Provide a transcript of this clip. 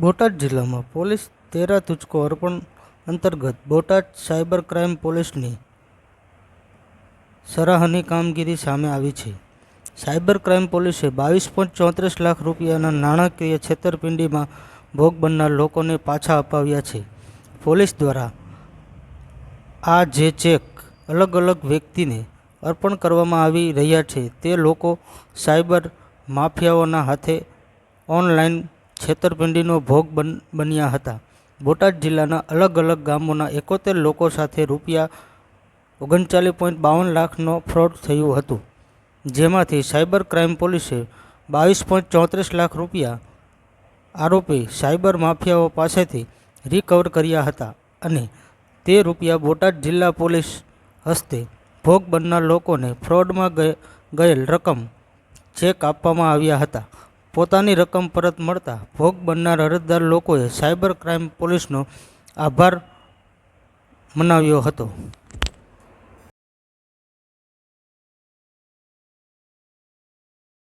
બોટાદ જિલ્લામાં પોલીસ તેરા તુચકો અર્પણ અંતર્ગત બોટાદ સાયબર ક્રાઇમ પોલીસની સરાહની કામગીરી સામે આવી છે. સાયબર ક્રાઇમ પોલીસે બાવીસ પોઈન્ટ ચોત્રીસ લાખ રૂપિયાના નાણાકીય છેતરપિંડીમાં ભોગ બનનાર લોકોને પાછા અપાવ્યા છે. પોલીસ દ્વારા આ જે ચેક અલગ અલગ વ્યક્તિને અર્પણ કરવામાં આવી રહ્યા છે તે લોકો સાયબર માફિયાઓના હાથે ઓનલાઈન છેતરપિંડીનો ભોગ બન, બન્યા હતા. બોટાદ જિલ્લાના અલગ અલગ ગામોના એકોતેર લોકો સાથે રૂપિયા ઓગણચાલીસ પોઈન્ટ બાવન લાખનો ફ્રોડ થયું હતું, જેમાંથી સાયબર ક્રાઇમ પોલીસે બાવીસ પોઈન્ટ ચોત્રીસ લાખ રૂપિયા આરોપી સાયબર માફિયાઓ પાસેથી રિકવર કર્યા હતા અને તે રૂપિયા બોટાદ જિલ્લા પોલીસ હસ્તે ભોગ બનનાર લોકોને ફ્રોડમાં ગયેલ રકમ ચેક આપવામાં આવ્યા હતા. પોતાની રકમ પરત મળતા ભોગ બનનાર અરજદાર લોકોએ સાયબર ક્રાઇમ પોલીસનો આભાર મનાવ્યો હતો.